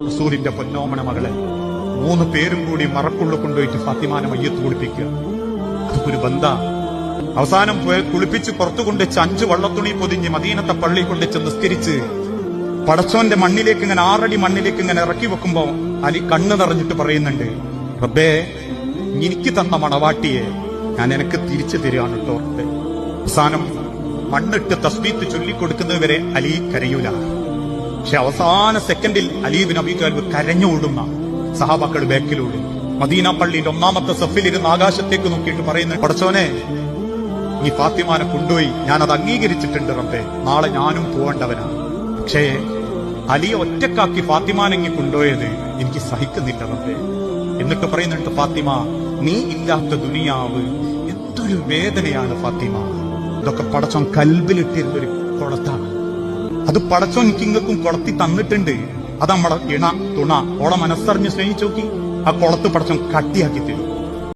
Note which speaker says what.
Speaker 1: റസൂലിന്റെ പൊന്നോമണ മകളെ മൂന്ന് പേരും കൂടി മറക്കുള്ള കൊണ്ടുപോയിട്ട് ഫാത്തിമാനെ മയ്യത്ത് കുളിപ്പിക്കുക. അതൊരു ബന്ധ. അവസാനം കുളിപ്പിച്ച് പുറത്തു കൊണ്ടുവച്ച് അഞ്ച് വള്ളത്തുണി പൊതിഞ്ഞ് മദീനത്തെ പള്ളി കൊണ്ടുവച്ച് നിസ്കരിച്ച് പടച്ചോന്റെ മണ്ണിലേക്ക് ഇങ്ങനെ ആറടി മണ്ണിലേക്ക് ഇങ്ങനെ ഇറക്കി വെക്കുമ്പോ അലി കണ്ണു നിറഞ്ഞിട്ട് പറയുന്നുണ്ട് റബ്ബേ എനിക്ക് തന്ന മണവാട്ടിയെ ഞാൻ എനിക്ക് തിരിച്ചു തരികയാണ് കേട്ടോ അവസാനം മണ്ണിട്ട് തസ്ബീത്ത് ചൊല്ലിക്കൊടുക്കുന്നതുവരെ അലി കരയൂല. പക്ഷെ അവസാന സെക്കൻഡിൽ അലീബിൻ അബി കരഞ്ഞോടുന്ന സഹാബാക്കൾ ബാക്കിലൂടെ. മദീന പള്ളിയുടെ ഒന്നാമത്തെ സഫിലിരുന്ന് ആകാശത്തേക്ക് നോക്കിയിട്ട് പറയുന്നത് പടച്ചോനെ ഈ ഫാത്തിമാനെ കൊണ്ടുപോയി. ഞാനത് അംഗീകരിച്ചിട്ടുണ്ട് റബ്ബേ. നാളെ ഞാനും പോവേണ്ടവനാണ് പക്ഷേ അലിയെ ഒറ്റക്കാക്കി ഫാത്തിമാനെങ്ങി കൊണ്ടുപോയത് എനിക്ക് സഹിക്കുന്നില്ല റബ്ബേ. എന്നിട്ട് പറയുന്നുണ്ട് ഫാത്തിമ നീ ഇല്ലാത്ത ദുനിയാവ് എന്തൊരു വേദനയാണ് ഫാത്തിമ. ഇതൊക്കെ പടച്ചോൻ കൽബിലിട്ടിരുന്നൊരു കുളത്താണ് അത് പടച്ചോൻ കിങ്ങക്കും കുളത്തി തന്നിട്ടുണ്ട്. അത് നമ്മളെ ഇണ തുണ ഓളെ മനസ്സറിഞ്ഞ് സ്നേഹിച്ചു നോക്കി. ആ കുളത്ത് പടച്ചോൻ കട്ടിയാക്കി തരും.